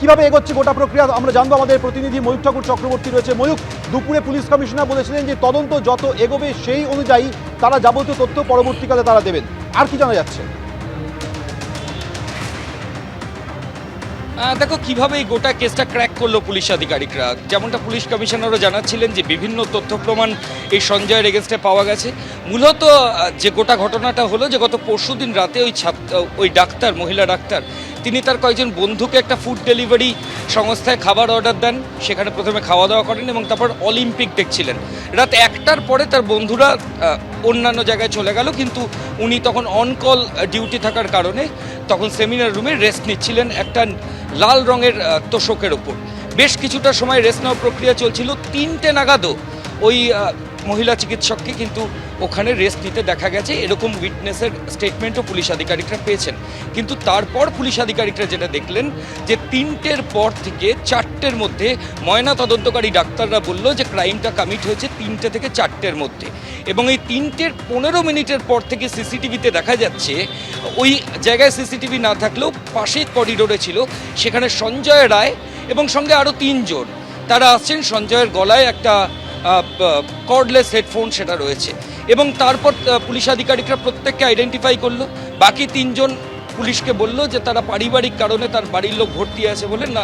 কীভাবে এগোচ্ছে গোটা প্রক্রিয়া? আমরা জানব আমাদের প্রতিনিধি ময়ূক ঠাকুর চক্রবর্তী রয়েছে। ময়ূক দুপুরে পুলিশ কমিশনার বলেছিলেন যে তদন্ত যত এগোবে সেই অনুযায়ী তারা যাবতীয় তথ্য পরবর্তীকালে তারা দেবেন। আর কি জানা যাচ্ছে? দেখো, কীভাবে এই গোটা কেসটা ক্র্যাক করল পুলিশ আধিকারিকরা? যেমনটা পুলিশ কমিশনারও জানাচ্ছিলেন যে বিভিন্ন তথ্য প্রমাণ এই সঞ্জয়ের এগেনস্টে পাওয়া গেছে। মূলত যে গোটা ঘটনাটা হলো যে গত পরশুদিন রাতে ওই ছাত্র, ওই ডাক্তার, মহিলা ডাক্তার তিনি তার কয়েকজন বন্ধুকে একটা ফুড ডেলিভারি সংস্থায় খাবার অর্ডার দেন। সেখানে প্রথমে খাওয়া দাওয়া করেন এবং তারপর অলিম্পিক দেখছিলেন। রাত একটার পরে তার বন্ধুরা অন্যান্য জায়গায় চলে গেল, কিন্তু উনি তখন অনকল ডিউটি থাকার কারণে তখন সেমিনার রুমে রেস্ট নিচ্ছিলেন একটা লাল রঙের তোষকের ওপর। বেশ কিছুটা সময় রেস্ট নেওয়ার প্রক্রিয়া চলছিল। তিনটে নাগাদও ওই মহিলা চিকিৎসককে কিন্তু ওখানে রেস্ট নিতে দেখা গেছে। এরকম উইটনেসের স্টেটমেন্টও পুলিশ আধিকারিকরা পেয়েছেন। কিন্তু তারপর পুলিশ আধিকারিকরা যেটা দেখলেন যে তিনটের পর থেকে চারটের মধ্যে ময়না তদন্তকারী ডাক্তাররা বলল যে ক্রাইমটা কমিট হয়েছে তিনটে থেকে চারটের মধ্যে। এবং এই তিনটের পনেরো মিনিটের পর থেকে সিসিটিভিতে দেখা যাচ্ছে, ওই জায়গায় সিসিটিভি না থাকলেও পাশে করিডোরে ছিল, সেখানে সঞ্জয় রায় এবং সঙ্গে আরও তিনজন। তারা আসছেন সঞ্জয়ের গলায় একটা কর্ডলেস হেডফোন সেটা রয়েছে। এবং তারপর পুলিশ আধিকারিকরা প্রত্যেককে আইডেন্টিফাই করল। বাকি তিনজন পুলিশকে বলল যে তারা পারিবারিক কারণে তার বাড়ির লোক ভর্তি আছে বলে না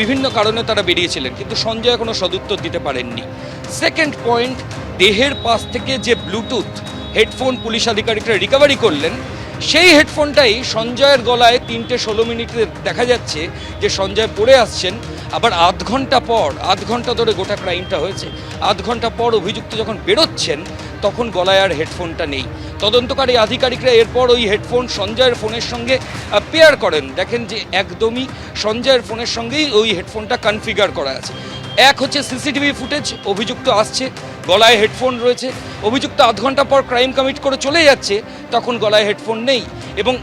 বিভিন্ন কারণে তারা বেরিয়েছিলেন, কিন্তু সঞ্জয় কোনো সদুত্তর দিতে পারেননি। সেকেন্ড পয়েন্ট দেহের পাশ থেকে যে ব্লুটুথ হেডফোন পুলিশ আধিকারিকরা রিকভারি করলেন, সেই হেডফোনটাই সঞ্জয়ের গলায় তিনটে ষোলো মিনিটে দেখা যাচ্ছে যে সঞ্জয় পড়ে আসছেন। আবার আধ ঘণ্টা পর আধ ঘণ্টা ধরে গোটা ক্রাইমটা হয়েছে। আধ ঘণ্টা পর অভিযুক্ত যখন বেরোচ্ছেন তখন গলায় আর হেডফোনটা নেই। তদন্তকারী আধিকারিকরা এরপর ওই হেডফোন সঞ্জয়ের ফোনের সঙ্গে পেয়ার করেন। দেখেন যে একদমই সঞ্জয়ের ফোনের সঙ্গেই ওই হেডফোনটা কনফিগার করা আছে। এক হচ্ছে সিসিটিভি ফুটেজ অভিযুক্ত আসছে, গলায় হেডফোন রয়েছে। অভিযুক্ত আধ ঘণ্টা পর ক্রাইম কমিট করে চলে যাচ্ছে, তখন গলায় হেডফোন নেই। এবং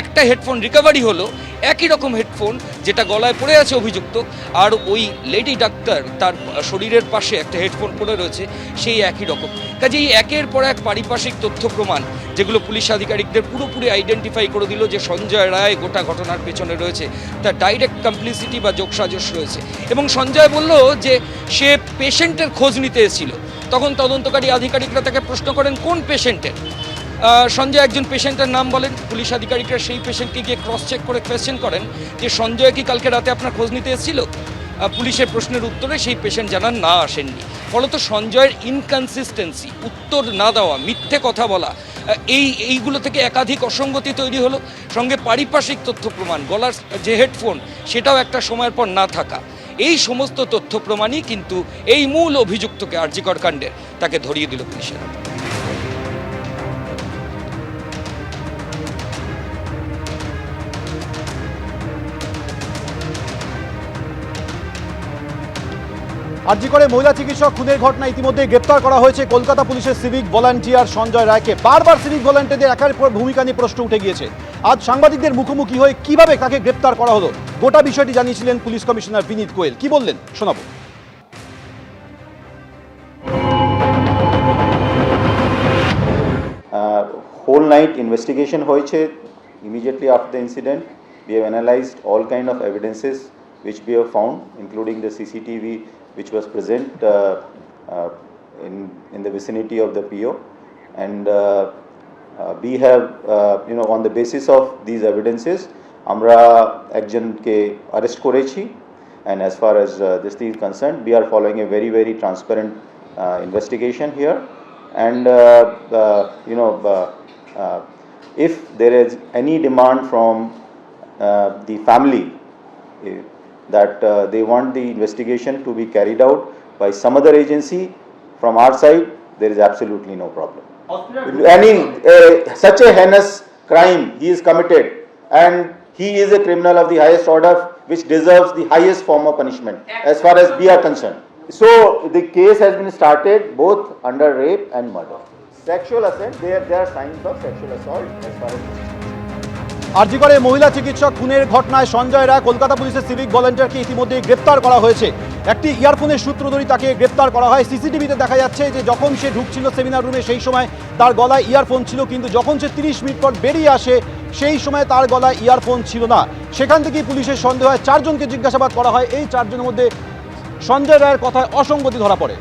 একটা হেডফোন রিকভারি হলো একই রকম হেডফোন যেটা গলায় পড়ে আছে অভিযুক্ত, আর ওই লেডি ডাক্তার তার শরীরের পাশে একটা হেডফোন পড়ে রয়েছে, সেই একই রকম। কাজে এই একের পর এক পারিপার্শ্বিক তথ্য প্রমাণ, যেগুলো পুলিশ আধিকারিকদের পুরোপুরি আইডেন্টিফাই করে দিল যে সঞ্জয় রায় গোটা ঘটনার পেছনে রয়েছে, তার ডাইরেক্ট কমপ্লিসিটি বা যোগসাজশ রয়েছে। এবং সঞ্জয় বলল যে সে পেশেন্টের খোঁজ নিতে এসেছিল। তখন তদন্তকারী আধিকারিকরা তাকে প্রশ্ন করেন, কোন পেশেন্টের সঞ্জয় একজন পেশেন্টের নাম বলেন, পুলিশ আধিকারিকরা সেই পেশেন্টকে গিয়ে ক্রস চেক করে কোয়েশ্চেন করেন যে সঞ্জয় কি কালকে রাতে আপনার খোঁজ নিতে এসেছিল? পুলিশের প্রশ্নের উত্তরে সেই পেশেন্ট জানান, না, আসেননি। ফলত সঞ্জয়ের ইনকনসিস্টেন্সি উত্তর না দেওয়া, মিথ্যে কথা বলা এই, এইগুলো থেকে একাধিক অসঙ্গতি তৈরি হলো। সঙ্গে পারিপার্শ্বিক তথ্য প্রমাণ, গলার যে হেডফোন সেটাও একটা সময়ের পর না থাকা। এই সমস্ত তথ্য প্রমাণই কিন্তু এই মূল অভিযুক্তকে আর্যিকর কাণ্ডের, তাকে ধরিয়ে দিল পুলিশের। হাতে। আরজি করে মহিলা চিকিৎসক খুনের ঘটনা ইতিমধ্যে গ্রেপ্তার করা হয়েছে। কলকাতা পুলিশের সিভিক ভলান্টিয়ার সঞ্জয় রায়কে। বারবার সিভিক ভলান্টিয়ারদের একার পর ভূমিকা নিয়ে প্রশ্ন উঠে গিয়েছে। আজ সাংবাদিকদের মুখোমুখি হয়ে কীভাবে তাকে গ্রেপ্তার করা হলো, গোটা বিষয়টি জানিয়েছিলেন পুলিশ কমিশনার বিনীত গোয়েল। কি বললেন? শোনাবো। whole night investigation হয়েছে। Immediately after the incident, we have analyzed all kind of evidences which we have found, including the cctv which was present uh, uh, in in the vicinity of the po and uh, uh, we have uh, you know on the basis of these evidences আমরা একজনকে arrest করেছি and as far as uh, this thing is concerned we are following a very very transparent uh, investigation here and uh, uh, you know uh, uh, if there is any demand from the family that uh, they want the investigation to be carried out by some other agency. From our side there is absolutely no problem. Any uh, such a heinous crime he is committed. And he is a criminal of the highest order which deserves the highest form of punishment as far as we are concerned. So the case has been started both under rape and murder. Sexual assault there there are signs of sexual assault as far as আরজি করে মহিলা চিকিৎসক খুনের ঘটনায় সঞ্জয় রায়, কলকাতা পুলিশের civic ভলান্টিয়ারকে ইতিমধ্যে গ্রেপ্তার করা হয়েছে। একটি ইয়ারফোনের সূত্র ধরে তাকে গ্রেপ্তার করা হয়। সিসিটিভিতে দেখা যাচ্ছে যে যখন সে ঢুকছিল সেমিনার রুমে, সেই সময় তার গলায় ইয়ারফোন ছিল, কিন্তু যখন সে তিরিশ মিনিট পর বেরিয়ে আসে, সেই সময় তার গলায় ইয়ারফোন ছিল না। সেখান থেকেই পুলিশের সন্দেহ হয়, চারজনকে জিজ্ঞাসাবাদ করা হয়। এই চারজনের মধ্যে সঞ্জয় রায়ের কথায় অসঙ্গতি ধরা পড়ে।